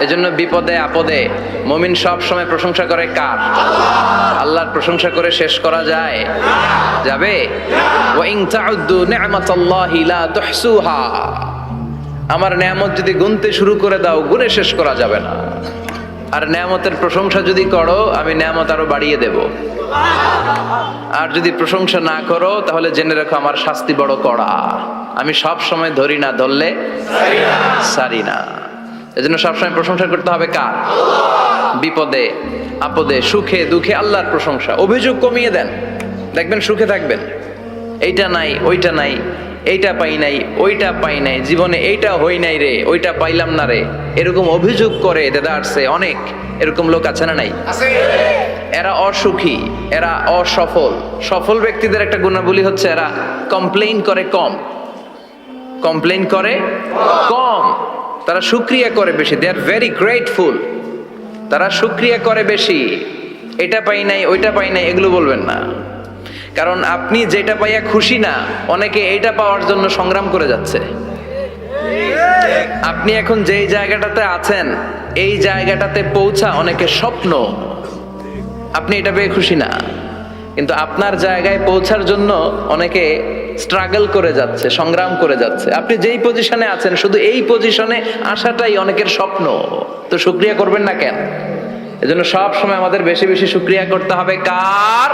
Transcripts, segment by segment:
এজন্য বিপদে, আপদে মমিন সব সময় প্রশংসা করে কার? আল্লাহর প্রশংসা করে শেষ করা যায়। যাবে? আমার নিয়ামত যদি গুনতে শুরু করে দাও, গুনে শেষ করা যাবে না। আর নিয়ামতের প্রশংসা যদি করো, আমি নিয়ামত আরও বাড়িয়ে দেব। আর যদি প্রশংসা না করো, তাহলে জেনে রাখো আমার শাস্তি বড় কড়া। আমি সব সময় ধরি না, ধরলে সারি না। এজন্য সবসময় প্রশংসা করতে হবে কার? বিপদে আপদে সুখে দুঃখে আল্লাহর প্রশংসা। অভিযোগ কমিয়ে দেন। দেখবেন সুখে থাকবেন। এইটা নাই ওইটা নাই এইটা পাই নাই ওইটা পাই নাই জীবনে এইটা হই নাই রে ওইটা পাইলাম না রে। এরকম অভিযোগ করে দাদা আসছে অনেক। এরকম লোক আছে না নাই? এরা অসুখী এরা অসফল। সফল ব্যক্তিদের একটা গুণাবলী হচ্ছে এরা কমপ্লেইন করে কম। কমপ্লেইন করে কম। তারা সুক্রিয়া করে বেশি। দে আর ভেরি গ্রেটফুল তারা সুক্রিয়া করে বেশি। এটা পাই নাই, ওইটা পাই নাই, এগুলো বলবেন না। কারণ আপনি যেটা পাইয়া খুশি না, অনেকে এইটা পাওয়ার জন্য সংগ্রাম করে যাচ্ছে। আপনি এখন যেই জায়গাটাতে আছেন, এই জায়গাটাতে পৌঁছা অনেকে স্বপ্ন। আপনি এটা পেয়ে খুশি না। কিন্তু আপনার জায়গায় পৌঁছার জন্য অনেকে স্ট্রাগল করে যাচ্ছে, সংগ্রাম করে যাচ্ছে। আপনি যেই পজিশনে আছেন, শুধু এই পজিশনে আসাটাই অনেকের স্বপ্ন। তো শুক্রিয়া করবেন না কেন? এজন্য সব সময় আমাদের বেশি বেশি শুক্রিয়া করতে হবে। কার?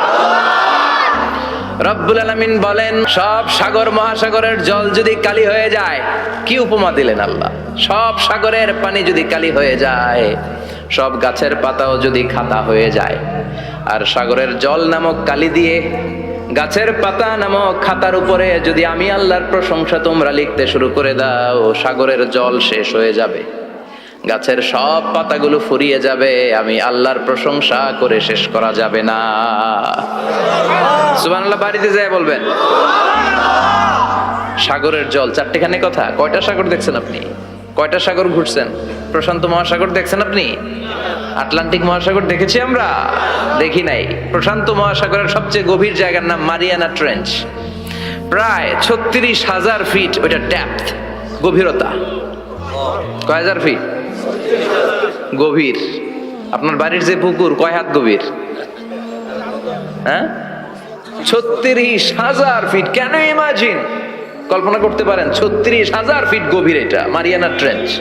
রব্বুল আলামিন বলেন, সব সাগর মহাসাগরের জল যদি কালি হয়ে যায়, কি উপমা দিলেন আল্লাহ? সব সাগরের পানি যদি কালি হয়ে যায়, সব গাছের পাতাও যদি খাতা হয়ে যায়, আর সাগরের জল নামক কালি দিয়ে গাছের পাতা নামক খাতার উপরে যদি আমি আল্লাহর প্রশংসা তোমরা লিখতে শুরু করে দাও, সাগরের জল শেষ হয়ে যাবে। গাছের সব পাতাগুলো ফুরিয়ে যাবে, আমি আল্লাহর প্রশংসা করে শেষ করা যাবে না। সুবহানাল্লাহ, বাড়িতে যায় বলবেন। সাগরের জল, চারটেখানে কথা। কয়টা সাগর দেখছেন আপনি? কয়টা সাগর ঘুরছেন? প্রশান্ত মহাসাগর দেখছেন আপনি? আটলান্টিক মহাসাগর দেখেছি আমরা? দেখি নাই। প্রশান্ত মহাসাগরের সবচেয়ে গভীর জায়গার নাম মারিয়ানা ট্রেঞ্চ। প্রায় ছত্রিশ হাজার ফিট ওইটা ড্যাপথ গভীরতা। কয় হাজার ফিট? গভীর। আপনার বাড়ির যে পুকুর, কয় হাত গভীর? হ্যাঁ? ছত্রিশ হাজার ফিট। কেন ইমাজিন? কল্পনা করতে পারেন, ছত্রিশ হাজার ফিট গভীর এটা, মারিয়ানা ট্রেঞ্চ।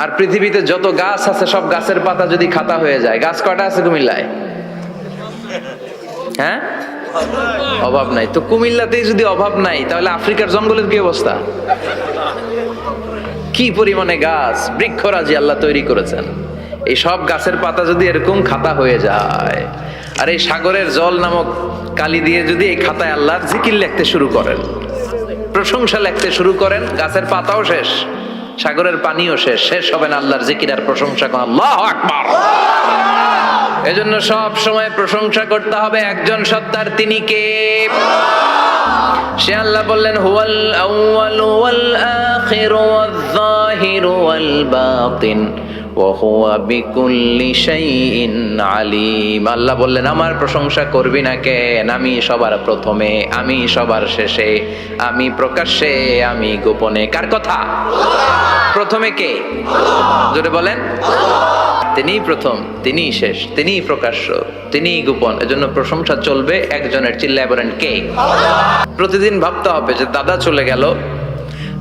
আর পৃথিবীতে যত গাছ আছে, সব গাছের পাতা যদি খাতা হয়ে যায়, গাছ কটা আছে কুমিল্লায়? হ্যাঁ? অভাব নাই। তো কুমিল্লাতেই যদি অভাব নাই, তাহলে আফ্রিকার জঙ্গলের কি অবস্থা? কি পরিমাণে গাছ? বৃক্ষরাজি আল্লাহ তৈরি করেছেন। এই সব গাছের পাতা যদি এরকম খাতা হয়ে যায়, আর এই সাগরের জল নামক কালি দিয়ে যদি এই খাতায় আল্লাহর জিকির লিখতে শুরু করেন, প্রশংসা লিখতে শুরু করেন, গাছের পাতাও শেষ। সাগরের পানিও শেষ শেষ হবে না আল্লাহর জিকির আর প্রশংসা করেন আল্লাহ আকবার। এজন্য সব সময় প্রশংসা করতে হবে একজন সত্তার তিনি কে? সে আল্লাহ বললেন, হুয়াল আউয়াল ওয়াল আখির ওয়াল যাহির ওয়াল বাতিন। আল্লাহ বললেন, আমার প্রশংসা করবি না কেন? আমি সবার প্রথমে, আমি সবার শেষে, আমি প্রকাশ্যে, আমি গোপনে। কার কথা? প্রথমে কে? জোরে বলেন। তিনি প্রথম, তিনি শেষ, তিনি প্রকাশ্য, তিনি গোপন। এজন্য প্রশংসা চলবে একজনের চিল্লায় বলেন, কে? প্রতিদিন ভাবতে হবে যে দাদা চলে গেল,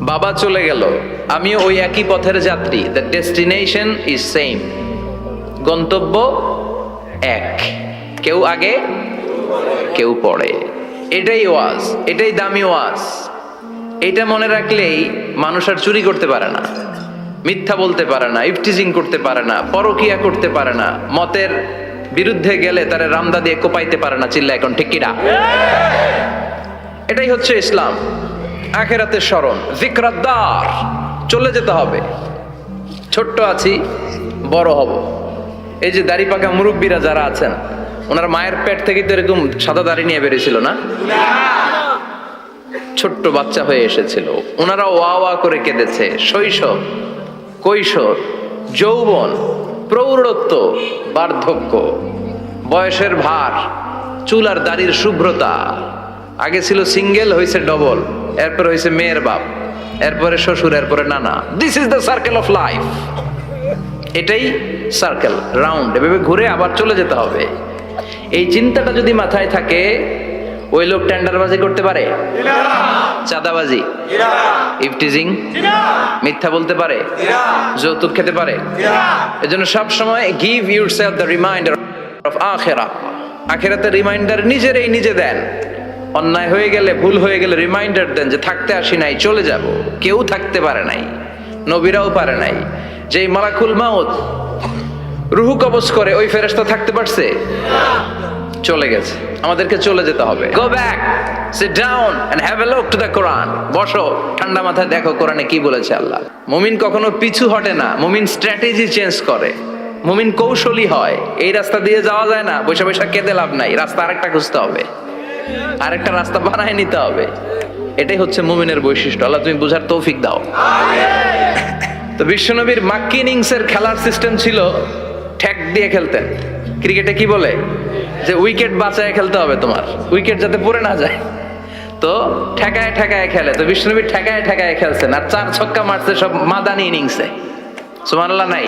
বাবা চলে গেল আমিও ওই একই পথের যাত্রী। দ্য ডেস্টিনেশন ইজ সেম গন্তব্য এক। কেউ আগে, কেউ পড়ে এটাই ওয়াজ, এটাই দামি ওয়াজ। এটা মনে রাখলেই মানুষ আর চুরি করতে পারে না। মিথ্যা বলতে পারে না, ইফটিজিং করতে পারে না, পরকিয়া করতে পারে না। মতের বিরুদ্ধে গেলে তারা রামদা দিয়ে কোপাইতে পারে না চিল্লা এখন, ঠিক কিনা? এটাই হচ্ছে ইসলাম। আখেরাতের স্মরণ। জিক্রাদ্দার। চলে যেতে হবে। ছোট্ট আছি, বড় হব। এই যে দাড়ি পাকা মুরব্বীরা যারা আছেন, ওনার মায়ের পেট থেকে তো এরকম সাদা দাড়ি নিয়ে বেরিয়েছিল না? ছোট্ট বাচ্চা হয়ে এসেছিল। ওনারা ওয়া ওয়া করে কেঁদেছে। শৈশব, কৈশোর, যৌবন, প্রৌঢ়ত্ব, বার্ধক্য, বয়সের ভার, চুল আর দাড়ির শুভ্রতা। আগে ছিল সিঙ্গেল হয়েছে ডবল এরপর হয়েছে মেয়ের বাপ। এরপরে শ্বশুর, এরপরে নানা। This is the circle of life এটাই সার্কেল রাউন্ড এভাবে ঘুরে আবার চলে যেতে হবে। এই চিন্তাটা যদি মাথায় থাকে, ওই লোক টেন্ডারবাজি করতে পারে? চাঁদাবাজি? ইফটিজিং মিথ্যা বলতে পারে? যৌতুক খেতে পারে? এজন্য সব সময় give yourself the reminder of আখেরা আখেরাতে রিমাইন্ডার নিজেরই নিজে দেন। অন্যায় হয়ে গেলে, ভুল হয়ে গেলে রিমাইন্ডার দেন যে থাকতে আসি নাই, চলে যাব। কেউ থাকতে পারে নাই, নবীরাও পারে নাই। যেই মালাকুল মাউত রুহু কবজ করে, ওই ফেরেশতা থাকতে পারছে? চলে গেছে। আমাদেরকে চলে যেতে হবে। Go back sit down and have a look to the Quran বসো, ঠান্ডা মাথায় দেখো কোরআনে কি বলেছে আল্লাহ। মুমিন কখনো পিছু হটে না, মুমিন স্ট্র্যাটেজি চেঞ্জ করে। মুমিন কৌশলী হয়। এই রাস্তা দিয়ে যাওয়া যায় না বৈশা বৈশা কেঁদে লাভ নাই, রাস্তা আরেকটা খুঁজতে হবে। আরেকটা রাস্তা বানায় নিতে হবে। এটাই হচ্ছে মুমিনের বৈশিষ্ট্য। আল্লাহ তুমি বুঝার তৌফিক দাও। তো বিশ্বনবীর মাক্কি ইনিংসের খেলার সিস্টেম ছিল ঠ্যাক দিয়ে খেলতেন। ক্রিকেটে কি বলে? যে উইকেট বাঁচায় খেলতে হবে তোমার। উইকেট যাতে পড়ে না যায়। তো ঠেকায় ঠেকায় খেলে। তো বিষ্ণুবীর ঠেকায় ঠেকায় খেলছেন। আর চার ছক্কা মারছে সব মাদানি ইনিংসে। সুমানাল্লাহ নাই?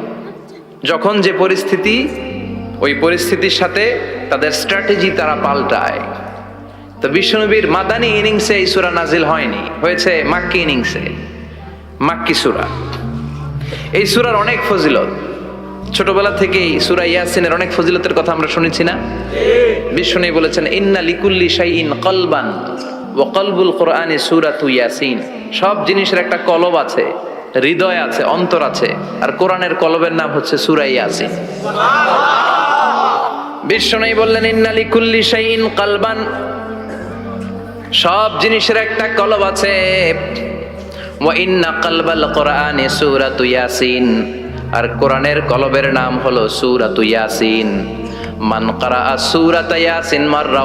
যখন যে পরিস্থিতি, ওই পরিস্থিতির সাথে তাদের স্ট্র্যাটেজি তারা পাল্টায়। তো বিশ্বনবীর মাদানি ইনিংসে এই সুরা নাজিল হয়নি। হয়েছে মাক্কি ইনিংসে। মাক্কি সুরা। এই সুরার অনেক ফজিলত। ছোটবেলা থেকেই সুরা ইয়াসিনের অনেক ফজিলতের কথা আমরা শুনেছি না? বিষ্ণু বলেছেন, ইন্না লিকুল্লি শাইইন কলবান ও কলবুল কোরআনে সুরাতু ইয়াসিন। সব জিনিসের একটা কলব আছে। হৃদয় আছে, অন্তর আছে, আর কোরআনের কলবের নাম হচ্ছে সুরা ইয়াসিন। বিষ্ণু বললেন, ইন্না লিকুল্লি শাইইন কলবান। সব জিনিসের একটা কলব আছে। আর কোরআনের কলবের নাম হলো সুরাতু ইয়াসিন। মান কারা সুরাত ইয়াসিন মাররা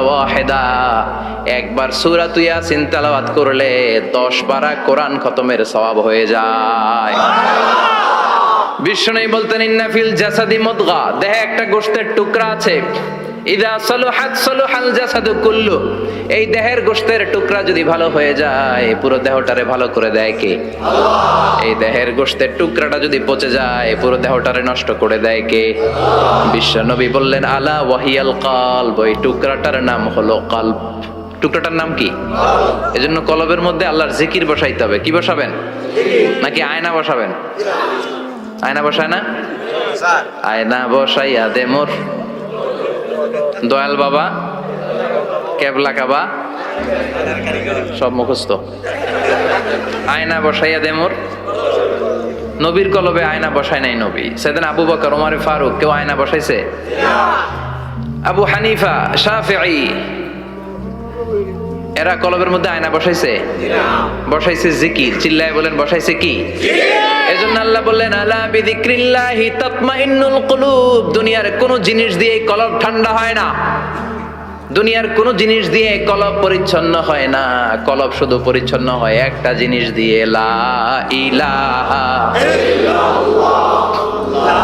একবার সুরাতু ইয়াসিন তেলাওয়াত করলে 10 পারা কোরআন খতমের সওয়াব হয়ে যায়। বিষ্ণু বলতেন ইন্নাফিল জাসাদি মুদগা। দেহে একটা গোশতের টুকরা আছে। ইদা সলুহাত সলুহাল জাসাদু কুল্লু এই দেহের গোশতের টুকরা যদি ভালো হয়ে যায় পুরো দেহটারে ভালো করে দেয় কে? এই দেহের গোশতের টুকরাটা যদি পচে যায় পুরো দেহটারে নষ্ট করে দেয় কে? বিশ্বনবী বললেন আলা ওয়াহিয়াল কালব এই টুকরাটার নাম হলো কালব। টুকরাটার নাম কি? এজন্য কলবের মধ্যে আল্লাহর জিকির বসাইতে হবে। কি বসাবেন? নাকি আয়না বসাবেন? আয়না বসায় না? আয়না বসাইয়া দে মোর। দয়াল বাবা, কেবলা কাবা, সব মুখস্থ। আয়না বসাইয়া দে মোর। নবীর কলবে আয়না বসায় নাই নবী। সেদিন আবু বকর ওমর ফারুক, কেউ আয়না বসাইছে? আবু হানিফা, শাফিঈ। এরা কলবের মধ্যে আয়না বসাইছে? বসাইছে জিকির। চিল্লায় বলেন, বসাইছে কি? এজন্য আল্লাহ বললেন, আলা বিযিক্রিল্লাহি তাতমাইন্নুল কুলুব। দুনিয়ার কোন জিনিস দিয়ে কলব ঠান্ডা হয় না। দুনিয়ার কোন জিনিস দিয়ে কলব পরিচ্ছন্ন হয় না। কলব শুধু পরিচ্ছন্ন হয় একটা জিনিস দিয়ে, লা ইলাহা লা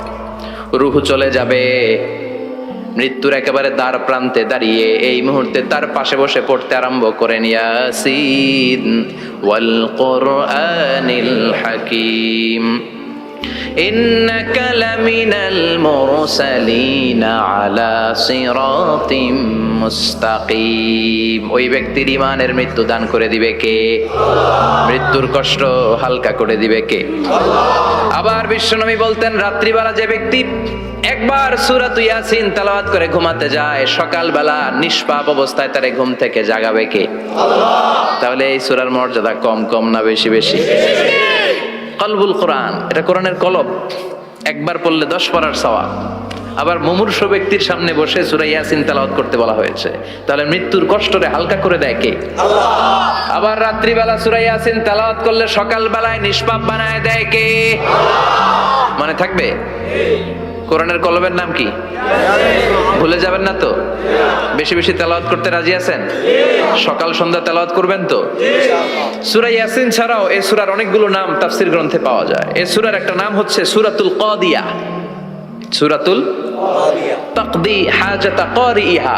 রুহ চলে যাবে। মৃত্যুর একেবারে দ্বার প্রান্তে দাঁড়িয়ে এই মুহূর্তে তার পাশে বসে পড়তে আরম্ভ করেন ইয়াসিন ওয়াল কোরআনিল হাকিম। إنك لمن المرسلين على صراط মুস্তাকিম ওই ব্যক্তির ইমানের মৃত্যু দান করে দিবে কে মৃত্যুর কষ্ট হালকা করে দিবে কে আবার বিশ্বনবী বলতেন রাত্রিবেলা যে ব্যক্তি একবার সুরাত ইয়াসিন তেলাওয়াত করে ঘুমাতে যায় সকালবেলা নিষ্পাপ অবস্থায় তারে ঘুম থেকে জাগাবে কে তাহলে এই সুরার মর্যাদা কম কম না বেশি বেশি কলবুল কোরআন এটা কোরআনের কলব। একবার পড়লে দশ পড়ার সওয়া আবার মুমূর্ষ ব্যক্তির সামনে বসে সুরাইয়াসিন ইয়াসিন তেলাওয়াত করতে বলা হয়েছে। তাহলে মৃত্যুর কষ্টরে হালকা করে দেয় কে? আবার রাত্রিবেলা সুরাইয়াসিন ইয়াসিন তেলাওয়াত করলে সকালবেলায় নিষ্পাপ বানায় দেয় কে? মনে থাকবে? কোরআনের কলমের নাম কি? ভুলে যাবেন না তো? বেশি বেশি তেলাওয়াত করতে রাজি আছেন? সকাল, সন্ধ্যা তেলাওয়াত করবেন তো? সূরা ইয়াসিন ছাড়াও এই সুরার অনেকগুলো নাম তাফসীর গ্রন্থে পাওয়া যায়। এই সুরার একটা নাম হচ্ছে সূরাতুল কদিয়া। সূরাতুল তাকদি হাজাতা কারিহা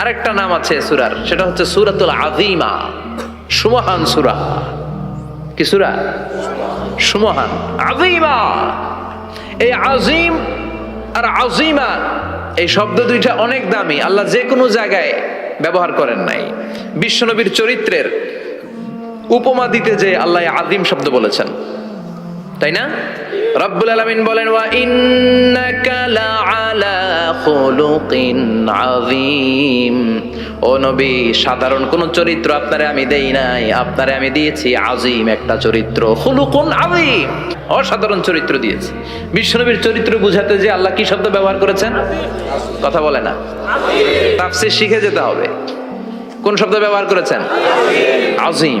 আরেকটা নাম আছে সুরার, সেটা হচ্ছে সুরাতুল আযীমা, সুমহান সুরা। কি সুরা? সুমহান, আযীমা। এই আজিম আর আজিমা এই শব্দ দুইটা অনেক দামি, আল্লাহ যে কোনো জায়গায় ব্যবহার করেন নাই। বিশ্বনবীর চরিত্রের উপমা দিতে যে আল্লাহ আদিম শব্দ বলেছেন। তাই না? রব্বুল আলামিন বলেন, ওয়া ইন্নাকা ও নবী, সাধারণ কোন চরিত্র আপনারে আমি দেই নাই। আপনারে আমি দিয়েছি আজিম একটা চরিত্র, খুলুকুন আযীম। অসাধারণ চরিত্র দিয়েছি। বিশ্বনবীর চরিত্র বুঝাতে যে আল্লাহ কি শব্দ ব্যবহার করেছেন? কথা বলে না। তাফসীর শিখে যেতে হবে। কোন শব্দ ব্যবহার করেছেন? আজিম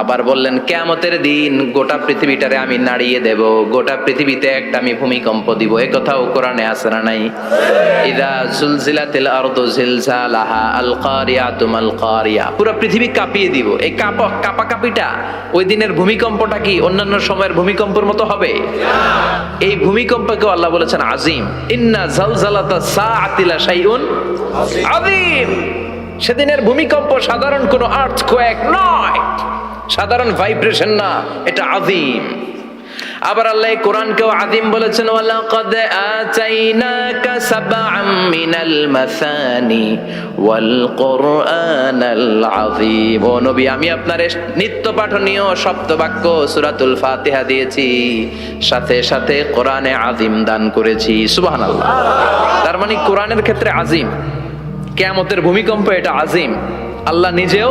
আবার বললেন, কেয়ামতের দিন গোটা পৃথিবীটারে আমি নাড়িয়ে দেব, গোটা পৃথিবীতে একটা আমি ভূমিকম্প দিব। এ কথাও কোরআনে আছে না নাই? ইদা জুলজিলাতিল আরদু জিলজালাহা আল কারিয়াতুম আল কারিয়া পুরো পৃথিবী কাঁপিয়ে দিব। এই কাপা কাঁপা কাপিটা ওই দিনের ভূমিকম্পটা কি অন্যান্য সময়ের ভূমিকম্পের মতো হবে? এই ভূমিকম্পকেও আল্লাহ বলেছেন আজিম। ইন্না জালজালাতা সাআতিলা শাইউন আজিম সেদিনের ভূমিকম্প সাধারণ কোনো আর্থ কোয়েক নয়। সাধারণ ভাইব্রেশন না, এটা আযীম। আবার আল্লাহ কোরআনকেও আযীম বলেছেন, ওয়ালাকাদ আতাইনাকা সাবআম মিনাল মাসানি ওয়াল কুরআনাল আযীম। ও নবী, আমি আপনার নিত্য পাঠনীয় সপ্তবাক্য সূরাতুল ফাতিহা দিয়েছি, সাথে সাথে কোরআনে আযীম দান করেছি। সুবহানাল্লাহ। তার মানে কোরআনের ক্ষেত্রে আযীম, কেয়ামতের ভূমিকম্প এটা আজিম আল্লাহ নিজেও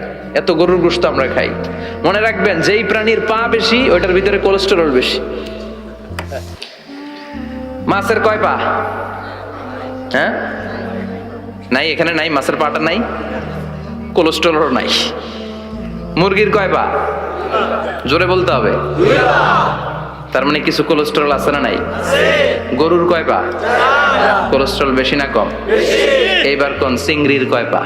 এত গরুর গোস্ত আমরা খাই। মনে রাখবেন যেই প্রাণীর পা বেশি ওইটার ভিতরে কোলেস্টেরল বেশি। মাছের কয় পা? হ্যাঁ? নাই এখানে নাই মাছের পাটা নাই। কোলেস্টেরল নাই। মুরগির কয় পা? জোরে বলতে হবে। তার মানে কিছু কোলেস্টেরল আছে না নাই? গরুর কয় পা? কোলেস্টেরল বেশি না কম? এইবার কোন চিংড়ির কয় পা?